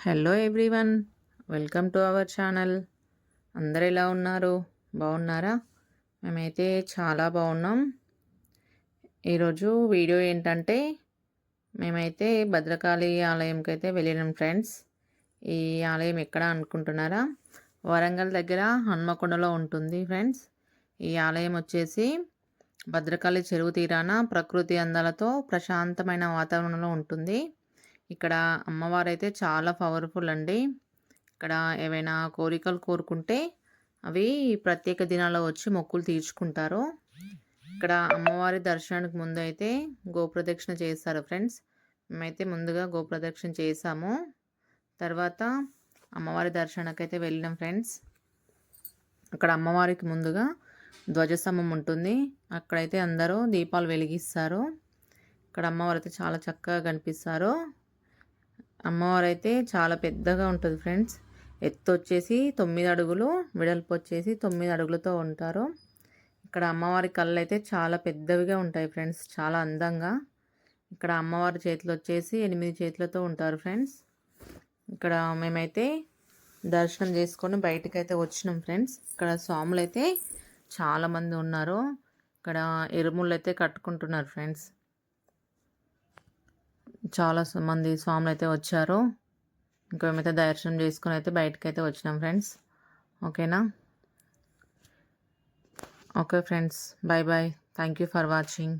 Hello everyone welcome to our channel అందరు ఎలా ఉన్నారు? బాగున్నారా? మేమైతే చాలా బాగున్నాం. ఈరోజు వీడియో ఏంటంటే మేమైతే భద్రకాళి ఆలయంకి అయితే వెళ్ళినాం ఫ్రెండ్స్ ఈ ఆలయం ఎక్కడ అనుకుంటున్నారా? వరంగల్ దగ్గర హన్మకొండలో ఉంటుంది ఫ్రెండ్స్ ఈ ఆలయం వచ్చేసి భద్రకాళి చెరువు తీరాన ప్రకృతి అందాలతో ప్రశాంతమైన వాతావరణంలో ఉంటుంది. ఇక్కడ అమ్మవారు అయితే చాలా పవర్ఫుల్ అండి. ఇక్కడ ఏవైనా కోరికలు కోరుకుంటే అవి ప్రత్యేక దినాల్లో వచ్చి మొక్కులు తీర్చుకుంటారు. ఇక్కడ అమ్మవారి దర్శనానికి ముందు అయితే గోప్రదక్షిణ చేస్తారు ఫ్రెండ్స్. మేమైతే ముందుగా గోప్రదక్షిణ చేసాము. తర్వాత అమ్మవారి దర్శనానికి అయితే వెళ్ళినాం ఫ్రెండ్స్. అక్కడ అమ్మవారికి ముందుగా ధ్వజస్తంభం ఉంటుంది. అక్కడైతే అందరూ దీపాలు వెలిగిస్తారు. ఇక్కడ అమ్మవారు అయితే చాలా చక్కగా కనిపిస్తారు. అమ్మవారు అయితే చాలా పెద్దగా ఉంటుంది ఫ్రెండ్స్. ఎత్తు వచ్చేసి తొమ్మిది అడుగులు వెడల్పు వచ్చేసి తొమ్మిది అడుగులతో ఉంటారు. ఇక్కడ అమ్మవారి కళ్ళు అయితే చాలా పెద్దవిగా ఉంటాయి ఫ్రెండ్స్ చాలా అందంగా. ఇక్కడ అమ్మవారి చేతులు వచ్చేసి ఎనిమిది చేతులతో ఉంటారు ఫ్రెండ్స్. ఇక్కడ మేమైతే దర్శనం చేసుకొని బయటకు అయితే వచ్చినాం ఫ్రెండ్స్. ఇక్కడ స్వాములు అయితే చాలామంది ఉన్నారు. ఇక్కడ ఎరుములు అయితే కట్టుకుంటున్నారు ఫ్రెండ్స్. చాలా మంది స్వాములు అయితే వచ్చారు. ఇంకా మేమైతే దర్శనం చేసుకుని అయితే బయటకు అయితే వచ్చినాం ఫ్రెండ్స్. ఓకేనా? Okay friends bye bye thank you for watching.